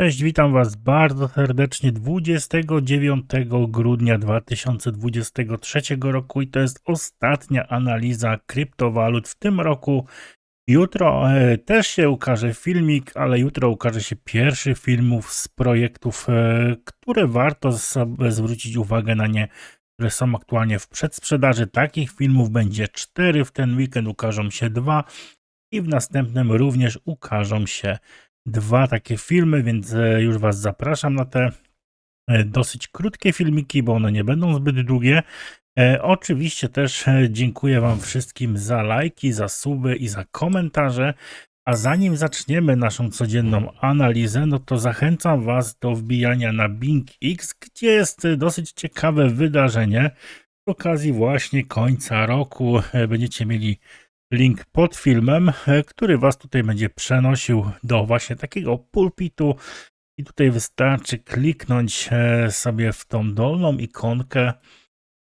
Cześć, witam Was bardzo serdecznie 29 grudnia 2023 roku i to jest ostatnia analiza kryptowalut w tym roku. Jutro e, też się ukaże filmik, ale jutro ukaże się pierwszy filmów z projektów, e, które warto zwrócić uwagę na nie, które są aktualnie w przedsprzedaży. Takich filmów będzie cztery, w ten weekend ukażą się dwa i w następnym również ukażą się dwa takie filmy, więc e, już Was zapraszam na te e, dosyć krótkie filmiki, bo one nie będą zbyt długie. E, oczywiście też dziękuję Wam wszystkim za lajki, za suby i za komentarze. A zanim zaczniemy naszą codzienną analizę, no to zachęcam Was do wbijania na Bing X, gdzie jest dosyć ciekawe wydarzenie. Z okazji właśnie końca roku będziecie mieli link pod filmem, e, który Was tutaj będzie przenosił do właśnie takiego pulpitu. I tutaj wystarczy kliknąć e, sobie w tą dolną ikonkę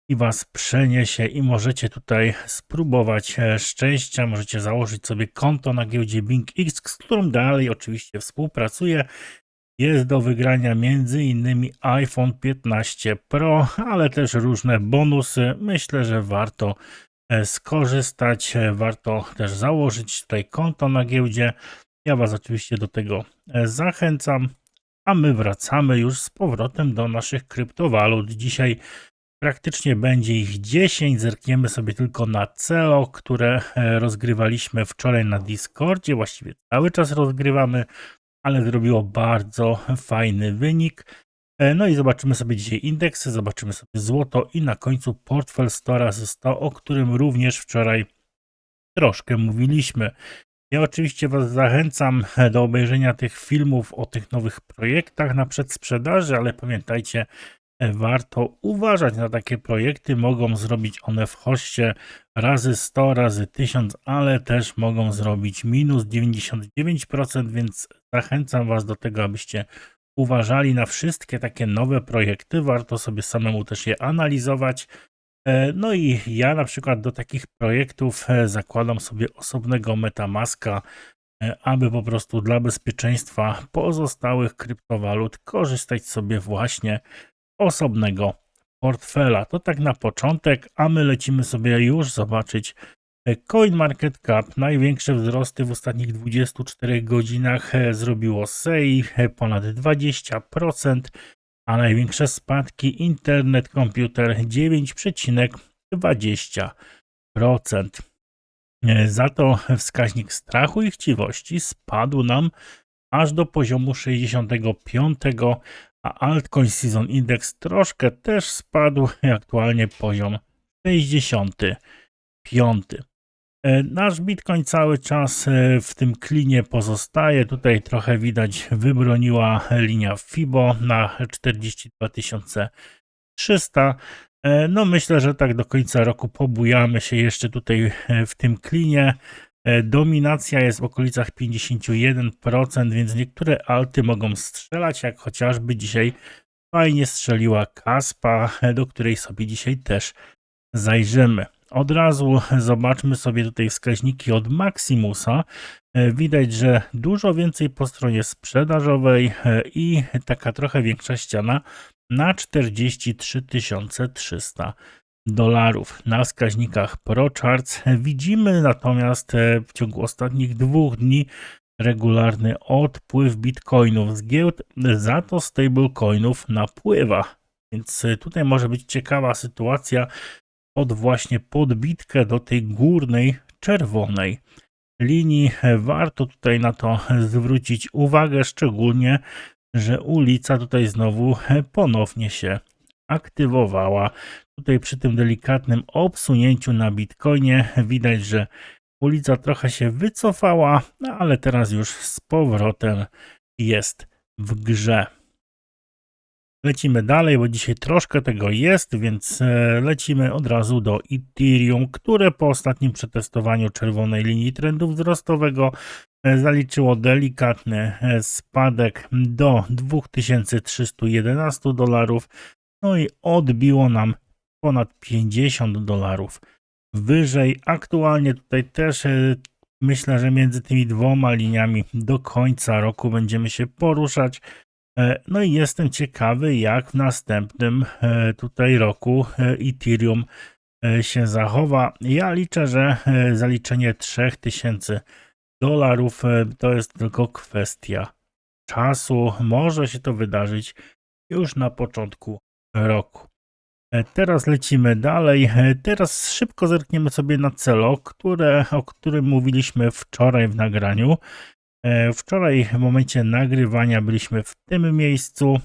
i Was przeniesie i możecie tutaj spróbować e, szczęścia. Możecie założyć sobie konto na giełdzie BingX, z którą dalej oczywiście współpracuję. Jest do wygrania m.in. iPhone 15 Pro, ale też różne bonusy. Myślę, że warto skorzystać. E, warto też założyć tutaj konto na giełdzie. Ja Was oczywiście do tego e, zachęcam. A my wracamy już z powrotem do naszych kryptowalut. Dzisiaj praktycznie będzie ich 10. Zerkniemy sobie tylko na celo, które rozgrywaliśmy wczoraj na Discordzie. Właściwie cały czas rozgrywamy, ale zrobiło bardzo fajny wynik. E, no i zobaczymy sobie dzisiaj indeksy, zobaczymy sobie złoto i na końcu portfel 100 razy 100, o którym również wczoraj troszkę mówiliśmy. Ja oczywiście Was zachęcam do obejrzenia tych filmów o tych nowych projektach na przedsprzedaży, ale pamiętajcie, warto uważać na takie projekty. Mogą zrobić one w hoście razy 100, razy 1000, ale też mogą zrobić minus 99%, więc zachęcam Was do tego, abyście uważali na wszystkie takie nowe projekty. Warto sobie samemu też je analizować. E, no i ja na przykład do takich projektów e, zakładam sobie osobnego Metamaska, e, aby po prostu dla bezpieczeństwa pozostałych kryptowalut korzystać sobie właśnie osobnego portfela. To tak na początek, a my lecimy sobie już zobaczyć CoinMarketCap największe wzrosty w ostatnich 24 godzinach e, zrobiło SEI e, ponad 20%, a największe spadki Internet Computer 9,20%. E, za to wskaźnik strachu i chciwości spadł nam aż do poziomu 65, a Altcoin Season Index troszkę też spadł, aktualnie poziom 65. E, nasz Bitcoin cały czas e, w tym klinie pozostaje. Tutaj trochę widać wybroniła linia FIBO na 42 300. E, no myślę, że tak do końca roku pobujamy się jeszcze tutaj w tym klinie. Dominacja jest w okolicach 51%, więc niektóre alty mogą strzelać, jak chociażby dzisiaj fajnie strzeliła Kaspa, do której sobie dzisiaj też zajrzymy. Od razu zobaczmy sobie tutaj wskaźniki od Maximusa. E, widać, że dużo więcej po stronie sprzedażowej e, i taka trochę większa ściana na 43 300 dolarów. Na wskaźnikach ProCharts widzimy natomiast e, w ciągu ostatnich dwóch dni regularny odpływ bitcoinów z giełd, za to stablecoinów napływa. Więc tutaj może być ciekawa sytuacja, pod właśnie podbitkę do tej górnej czerwonej linii. Warto tutaj na to zwrócić uwagę, szczególnie, że ulica tutaj znowu ponownie się aktywowała. Tutaj przy tym delikatnym obsunięciu na Bitcoinie widać, że ulica trochę się wycofała, no ale teraz już z powrotem jest w grze. Lecimy dalej, bo dzisiaj troszkę tego jest, więc e, lecimy od razu do Ethereum, które po ostatnim przetestowaniu czerwonej linii trendu wzrostowego e, zaliczyło delikatny e, spadek do 2311 dolarów, no i odbiło nam ponad 50 dolarów wyżej. Aktualnie tutaj też myślę, że między tymi dwoma liniami do końca roku będziemy się poruszać. E, No i jestem ciekawy, jak w następnym e, tutaj roku e, Ethereum się zachowa. Ja liczę, że zaliczenie 3000 dolarów to jest tylko kwestia czasu. Może się to wydarzyć już na początku roku. Teraz lecimy dalej. Teraz szybko zerkniemy sobie na celo, które, o którym mówiliśmy wczoraj w nagraniu. E, Wczoraj w momencie nagrywania byliśmy w tym miejscu.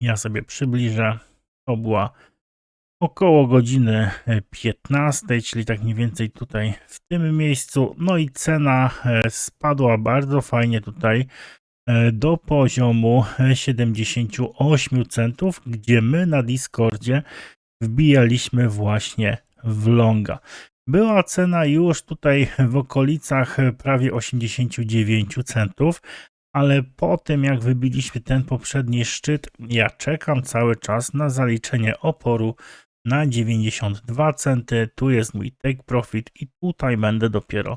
Ja sobie przybliżę. To była około godziny e, 15, czyli tak mniej więcej tutaj w tym miejscu. No i cena e, spadła bardzo fajnie tutaj e, do poziomu e, 78 centów, gdzie my na Discordzie wbijaliśmy właśnie w longa. Była cena już tutaj w okolicach prawie 89 centów, ale po tym jak wybiliśmy ten poprzedni szczyt, ja czekam cały czas na zaliczenie oporu na 92 centy. Tu jest mój take profit i tutaj będę dopiero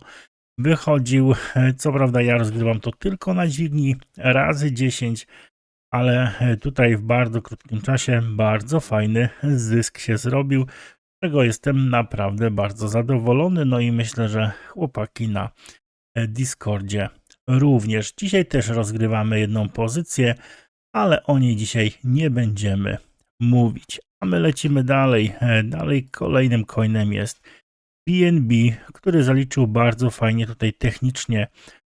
wychodził. Co prawda ja rozgrywam to tylko na dźwigni razy 10, ale tutaj w bardzo krótkim czasie bardzo fajny zysk się zrobił, czego jestem naprawdę bardzo zadowolony. No i myślę, że chłopaki na e, Discordzie również. Dzisiaj też rozgrywamy jedną pozycję, ale o niej dzisiaj nie będziemy mówić. A my lecimy dalej. E, Dalej kolejnym coinem jest BNB, który zaliczył bardzo fajnie tutaj technicznie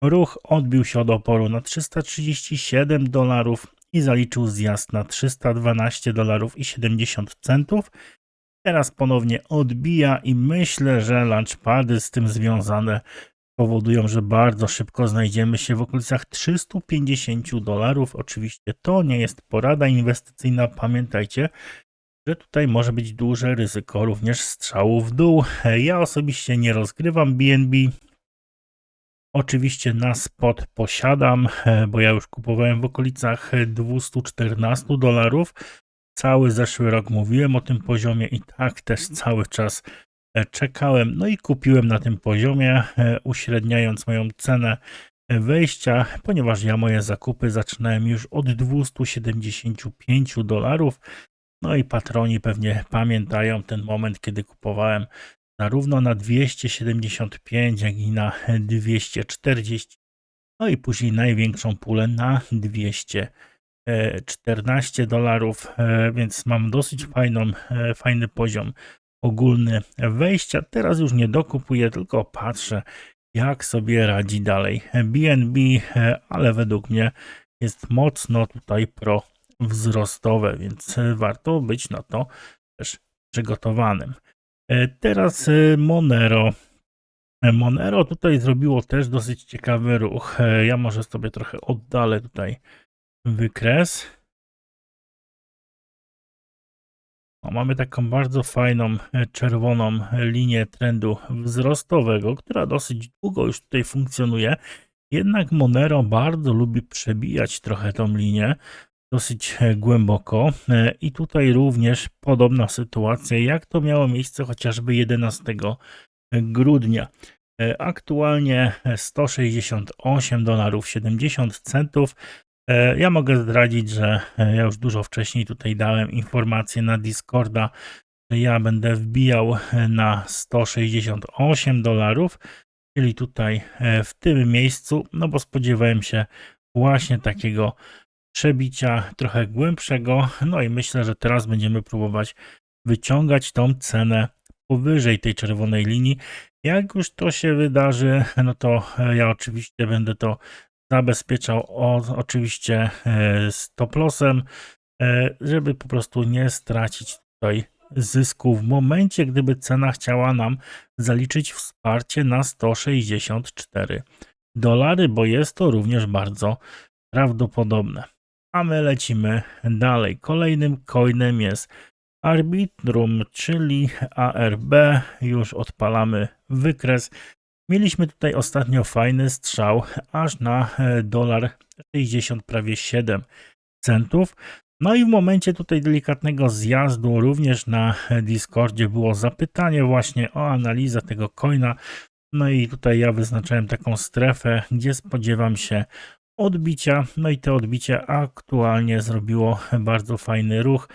ruch, odbił się od oporu na 337 dolarów i zaliczył zjazd na 312 dolarów i 70 centów. Teraz ponownie odbija i myślę, że launchpady z tym związane powodują, że bardzo szybko znajdziemy się w okolicach 350 dolarów. Oczywiście to nie jest porada inwestycyjna, pamiętajcie, że tutaj może być duże ryzyko również strzału w dół. Ja osobiście nie rozgrywam BNB. Oczywiście na spot posiadam, bo ja już kupowałem w okolicach 214 dolarów. Cały zeszły rok mówiłem o tym poziomie i tak też cały czas e, czekałem. No i kupiłem na tym poziomie, e, uśredniając moją cenę wejścia, ponieważ ja moje zakupy zaczynałem już od 275 dolarów. No i patroni pewnie pamiętają ten moment, kiedy kupowałem zarówno na 275, jak i na 240. No i później największą pulę na 214 dolarów, e, więc mam dosyć fajną, e, fajny poziom ogólny wejścia. Teraz już nie dokupuję, tylko patrzę, jak sobie radzi dalej BNB, e, ale według mnie jest mocno tutaj pro wzrostowe, więc e, warto być na to też przygotowanym. E, Teraz e, Monero. E, Monero tutaj zrobiło też dosyć ciekawy ruch. E, Ja może sobie trochę oddalę tutaj wykres. O, mamy taką bardzo fajną e, czerwoną linię trendu wzrostowego, która dosyć długo już tutaj funkcjonuje. Jednak Monero bardzo lubi przebijać trochę tą linię dosyć e, głęboko. E, I tutaj również podobna sytuacja, jak to miało miejsce chociażby 11 grudnia. Aktualnie 168 dolarów 70 centów. E, Ja mogę zdradzić, że e, ja już dużo wcześniej tutaj dałem informację na Discorda, że ja będę wbijał e, na 168 dolarów, czyli tutaj w tym miejscu, no bo spodziewałem się właśnie takiego przebicia trochę głębszego. No i myślę, że teraz będziemy próbować wyciągać tą cenę powyżej tej czerwonej linii. Jak już to się wydarzy, no to ja oczywiście będę to zabezpieczał o, oczywiście e, stop lossem, e, żeby po prostu nie stracić tutaj zysku w momencie, gdyby cena chciała nam zaliczyć wsparcie na 164 dolary, bo jest to również bardzo prawdopodobne. A my lecimy dalej. Kolejnym coinem jest Arbitrum, czyli ARB. Już odpalamy wykres. Mieliśmy tutaj ostatnio fajny strzał aż na e, dolar 60 prawie 7 centów. No i w momencie tutaj delikatnego zjazdu również na Discordzie było zapytanie właśnie o analizę tego coina. No i tutaj ja wyznaczałem taką strefę, gdzie spodziewam się odbicia. No i te odbicie aktualnie zrobiło bardzo fajny ruch,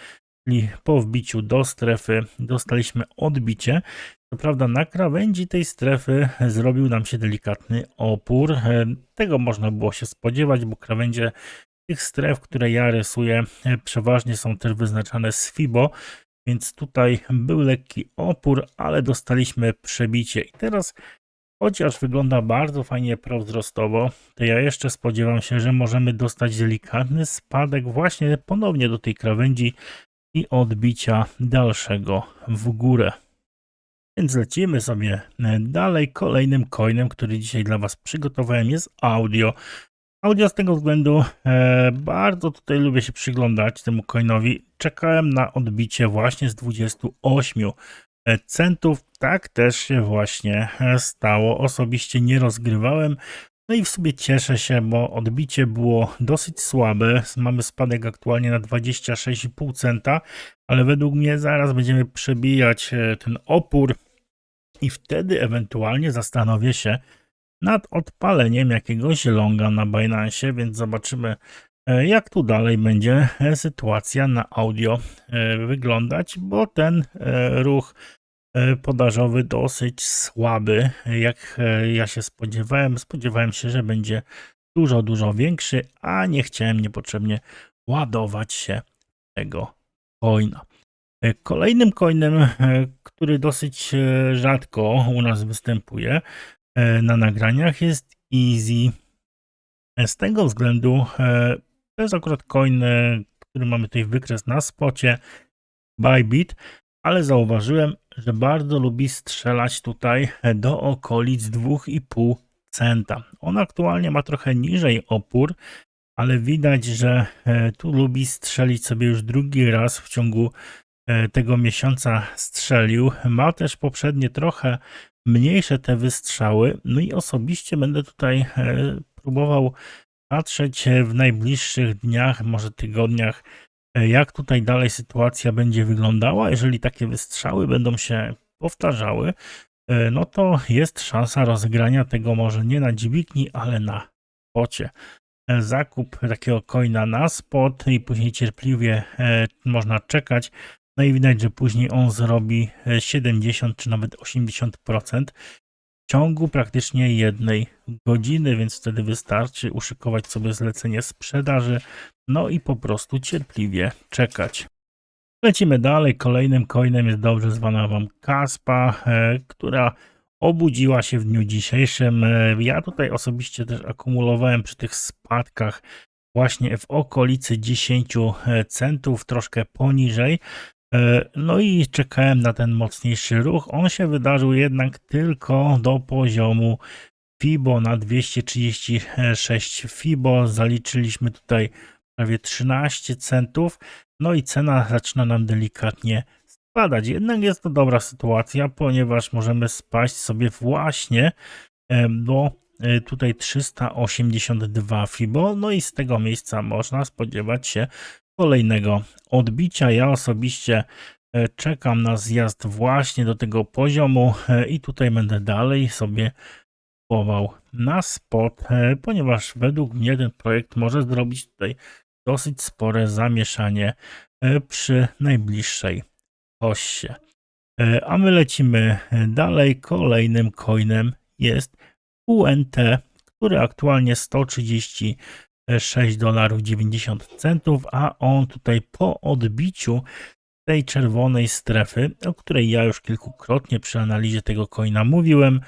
czyli po wbiciu do strefy dostaliśmy odbicie. Co prawda na krawędzi tej strefy zrobił nam się delikatny opór. E, Tego można było się spodziewać, bo krawędzie tych stref, które ja rysuję, e, przeważnie są też wyznaczane z FIBO, więc tutaj był lekki opór, ale dostaliśmy przebicie. I teraz, chociaż wygląda bardzo fajnie prowzrostowo, to ja jeszcze spodziewam się, że możemy dostać delikatny spadek właśnie ponownie do tej krawędzi i odbicia dalszego w górę. Więc lecimy sobie e, dalej. Kolejnym coinem, który dzisiaj dla Was przygotowałem jest audio. Audio z tego względu e, bardzo tutaj lubię się przyglądać temu coinowi. Czekałem na odbicie właśnie z 28 centów. Tak też się właśnie e, stało. Osobiście nie rozgrywałem. No i w sobie cieszę się, bo odbicie było dosyć słabe. Mamy spadek aktualnie na 26,5 centa, ale według mnie zaraz będziemy przebijać e, ten opór i wtedy ewentualnie zastanowię się nad odpaleniem jakiegoś longa na Binance, więc zobaczymy e, jak tu dalej będzie e, sytuacja na audio e, wyglądać, bo ten ruch podażowy dosyć słaby, jak ja się spodziewałem. Spodziewałem się, że będzie dużo, dużo większy, a nie chciałem niepotrzebnie ładować się tego coina. Kolejnym coinem, który dosyć rzadko u nas występuje na nagraniach jest Easy. Z tego względu to jest akurat coin, który mamy tutaj wykres na spocie Bybit, ale zauważyłem, że bardzo lubi strzelać tutaj do okolic 2,5 centa. On aktualnie ma trochę niżej opór, ale widać, że tu lubi strzelić sobie już drugi raz w ciągu E, tego miesiąca strzelił. Ma też poprzednie trochę mniejsze te wystrzały. No i osobiście będę tutaj e, próbował patrzeć w najbliższych dniach, może tygodniach, e, jak tutaj dalej sytuacja będzie wyglądała. Jeżeli takie wystrzały będą się powtarzały, no to jest szansa rozegrania tego może nie na dźwigni, ale na pocie. Zakup takiego coina na spot i później cierpliwie można czekać no i widać, że później on zrobi 70 e, czy nawet 80% w ciągu praktycznie jednej godziny, więc wtedy wystarczy uszykować sobie zlecenie sprzedaży, no i po prostu cierpliwie czekać. Lecimy dalej. Kolejnym coinem jest dobrze zwana Wam Kaspa, e, która obudziła się w dniu dzisiejszym. E, ja tutaj osobiście też akumulowałem przy tych spadkach właśnie w okolicy 10 centów, troszkę poniżej. E, no i czekałem na ten mocniejszy ruch. On się wydarzył jednak tylko do poziomu FIBO na 236 FIBO. Zaliczyliśmy tutaj prawie 13 centów. No i cena zaczyna nam delikatnie spadać. Jednak jest to dobra sytuacja, ponieważ możemy spaść sobie właśnie do e, tutaj 382 FIBO. No i z tego miejsca można spodziewać się kolejnego odbicia. Ja osobiście e, czekam na zjazd właśnie do tego poziomu e, i tutaj będę dalej sobie kupował na spot, e, ponieważ według mnie ten projekt może zrobić tutaj dosyć spore zamieszanie przy najbliższej osie. A my lecimy dalej. Kolejnym coinem jest UNT, który aktualnie 130 6 dolarów 90 centów, a on tutaj po odbiciu tej czerwonej strefy, o której ja już kilkukrotnie przy analizie tego coina mówiłem,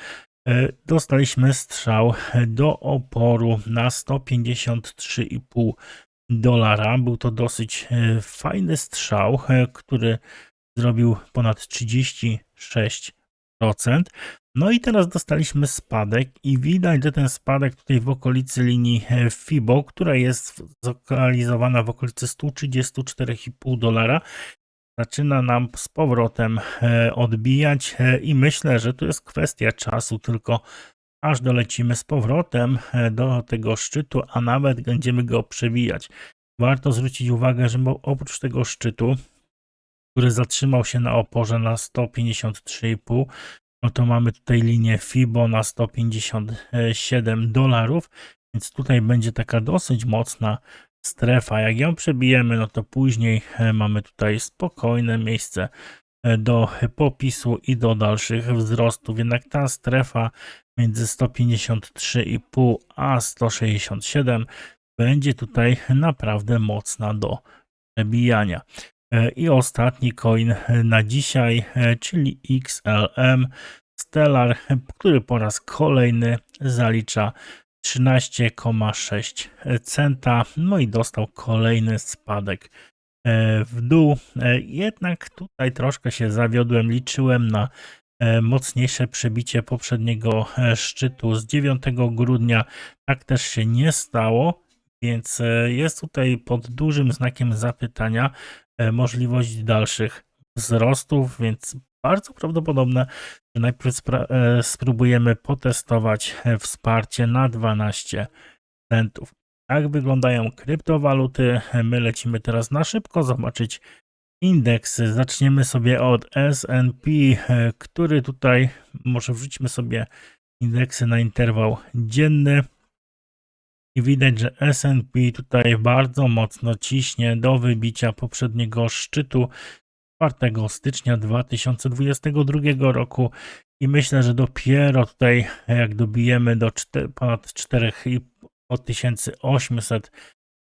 e, dostaliśmy strzał do oporu na 153,5 dolara. Był to dosyć e, fajny strzał, e, który zrobił ponad 36%. No i teraz dostaliśmy spadek i widać, że ten spadek tutaj w okolicy linii e, FIBO, która jest zlokalizowana w okolicy 134,5 dolara, zaczyna nam z powrotem e, odbijać e, i myślę, że to jest kwestia czasu tylko aż dolecimy z powrotem do tego szczytu, a nawet będziemy go przebijać. Warto zwrócić uwagę, że oprócz tego szczytu, który zatrzymał się na oporze na 153,5, no to mamy tutaj linię FIBO na 157 dolarów. Więc tutaj będzie taka dosyć mocna strefa. Jak ją przebijemy, no to później e, mamy tutaj spokojne miejsce e, do popisu i do dalszych wzrostów. Jednak ta strefa między 153,5 a 167 będzie tutaj naprawdę mocna do przebijania. E, I ostatni coin na dzisiaj, czyli XLM Stellar, który po raz kolejny zalicza 13,6 centa. No i dostał kolejny spadek e, w dół. E, jednak tutaj troszkę się zawiodłem. Liczyłem na e, mocniejsze przebicie poprzedniego szczytu z 9 grudnia. Tak też się nie stało, więc jest tutaj pod dużym znakiem zapytania możliwość dalszych wzrostów, więc bardzo prawdopodobne, że najpierw e, spróbujemy potestować e, wsparcie na 12 centów. Jak wyglądają kryptowaluty? My lecimy teraz na szybko zobaczyć indeksy. Zaczniemy sobie od S&P, e, który tutaj, może wrzućmy sobie indeksy na interwał dzienny. I widać, że S&P tutaj bardzo mocno ciśnie do wybicia poprzedniego szczytu 4 stycznia 2022 roku. I myślę, że dopiero tutaj jak dobijemy do 4, ponad 4800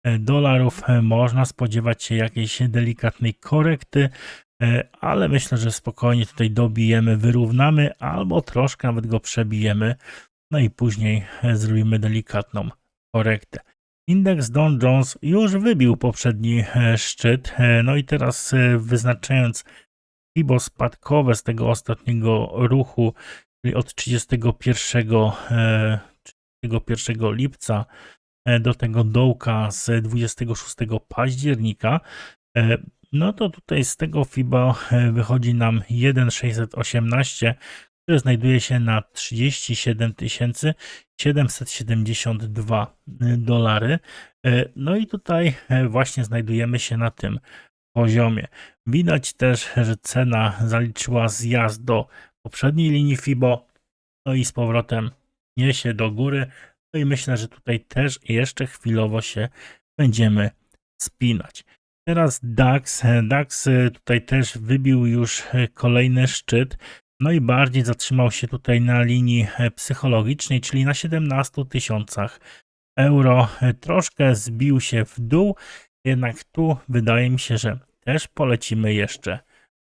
e, dolarów e, można spodziewać się jakiejś delikatnej korekty, e, ale myślę, że spokojnie tutaj dobijemy, wyrównamy albo troszkę nawet go przebijemy, no i później zrobimy delikatną korektę. Indeks Dow Jones już wybił poprzedni e, szczyt, e, no i teraz e, wyznaczając FIBO spadkowe z tego ostatniego ruchu, czyli od 31, 31 lipca do tego dołka z 26 października, no to tutaj z tego FIBO wychodzi nam 1,618, który znajduje się na 37 772 dolary. E, no i tutaj e, właśnie znajdujemy się na tym poziomie. Widać też, że cena zaliczyła zjazd do poprzedniej linii FIBO, no i z powrotem niesie do góry. No i myślę, że tutaj też jeszcze chwilowo się będziemy spinać. Teraz DAX. DAX tutaj też wybił już kolejny szczyt. No i bardziej zatrzymał się tutaj na linii e, psychologicznej, czyli na 17 tysiącach euro. E, troszkę zbił się w dół, jednak tu wydaje mi się, że też polecimy jeszcze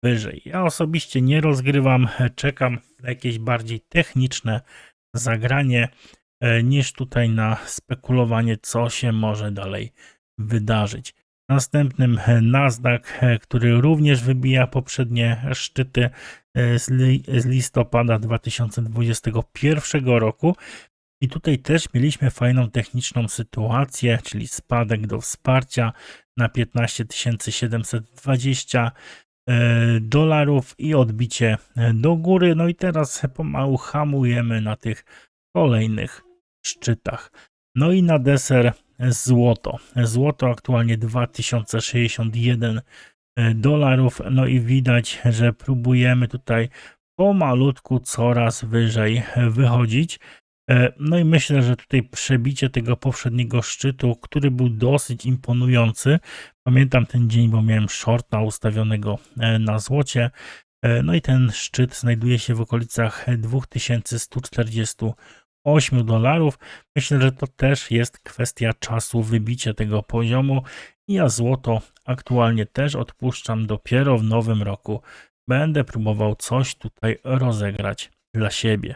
wyżej. Ja osobiście nie rozgrywam, e, czekam na jakieś bardziej techniczne zagranie niż tutaj na spekulowanie, co się może dalej wydarzyć. Następnym Nasdaq, który również wybija poprzednie szczyty E, z, li, z listopada 2021 roku. I tutaj też mieliśmy fajną techniczną sytuację, czyli spadek do wsparcia na 15 720 e, dolarów i odbicie e, do góry. No i teraz pomału hamujemy na tych kolejnych szczytach. No i na deser złoto. Złoto aktualnie 2061 E, dolarów. No i widać, że próbujemy tutaj pomalutku coraz wyżej wychodzić. E, no i myślę, że tutaj przebicie tego poprzedniego szczytu, który był dosyć imponujący. Pamiętam ten dzień, bo miałem shorta ustawionego e, na złocie. No i ten szczyt znajduje się w okolicach 2148 dolarów. Myślę, że to też jest kwestia czasu wybicia tego poziomu. Ja złoto aktualnie też odpuszczam dopiero w nowym roku. Będę próbował coś tutaj rozegrać dla siebie.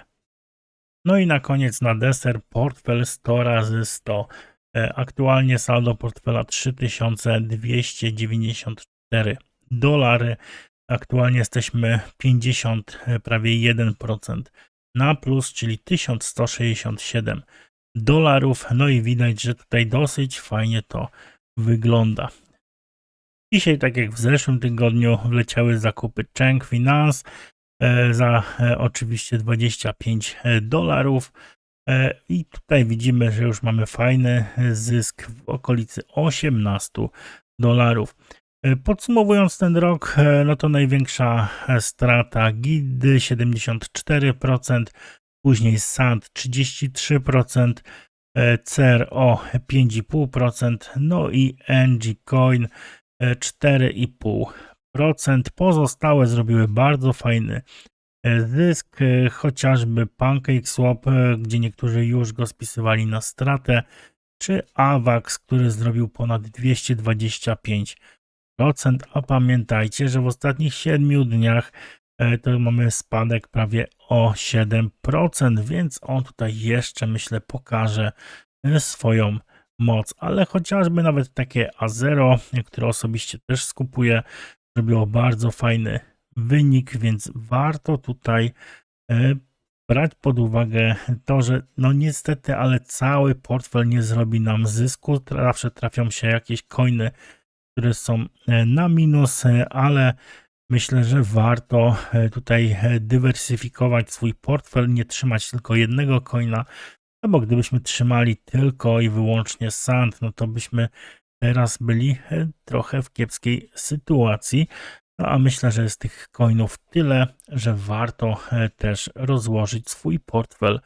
No i na koniec na deser portfel 100 razy 100. E, aktualnie saldo portfela 3294 dolary. Aktualnie jesteśmy 50, e, prawie 1% na plus, czyli 1167 dolarów. No i widać, że tutaj dosyć fajnie to wygląda. Dzisiaj, tak jak w zeszłym tygodniu, wleciały zakupy Cheng Finance e, za e, oczywiście 25 e, dolarów. I tutaj widzimy, że już mamy fajny zysk w okolicy 18 dolarów. Podsumowując ten rok, no to największa strata GID 74%, później SAD 33%, e, CER o 5,5%, no i NG Coin e, 4,5%. Pozostałe zrobiły bardzo fajny e, zysk, e, chociażby PancakeSwap, e, gdzie niektórzy już go spisywali na stratę, czy AVAX, który zrobił ponad 225%. A pamiętajcie, że w ostatnich 7 dniach e, to mamy spadek prawie o 7%, więc on tutaj jeszcze myślę pokaże e, swoją moc, ale chociażby nawet takie A0, które osobiście też skupuję, zrobiło bardzo fajny wynik, więc warto tutaj e, brać pod uwagę to, że no niestety, ale cały portfel nie zrobi nam zysku. Zawsze trafią się jakieś coiny, które są e, na minus, ale myślę, że warto e, tutaj e, dywersyfikować swój portfel, nie trzymać tylko jednego coina, no bo gdybyśmy trzymali tylko i wyłącznie sand, no to byśmy teraz byli trochę w kiepskiej sytuacji. No a myślę, że jest tych coinów tyle, że warto też rozłożyć swój portfel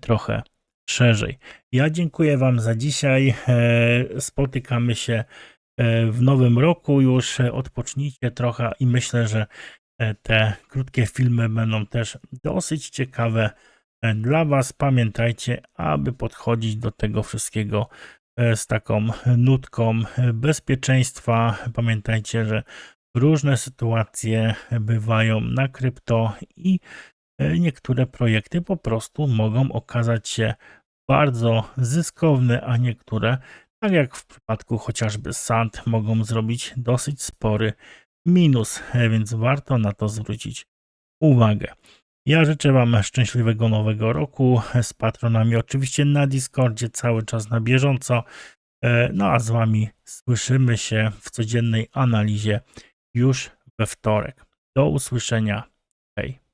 trochę szerzej. Ja dziękuję Wam za dzisiaj. Spotykamy się w nowym roku już. E, Odpocznijcie trochę i myślę, że e, te krótkie filmy będą też dosyć ciekawe e, dla Was. Pamiętajcie, aby podchodzić do tego wszystkiego e, z taką nutką e, bezpieczeństwa. Pamiętajcie, że różne sytuacje bywają na krypto i e, niektóre projekty po prostu mogą okazać się bardzo zyskowne, a niektóre, tak jak w przypadku chociażby SAND, mogą zrobić dosyć spory minus, więc warto na to zwrócić uwagę. Ja życzę Wam szczęśliwego nowego roku z patronami, oczywiście na Discordzie, cały czas na bieżąco. E, No a z Wami słyszymy się w codziennej analizie już we wtorek. Do usłyszenia. Hej.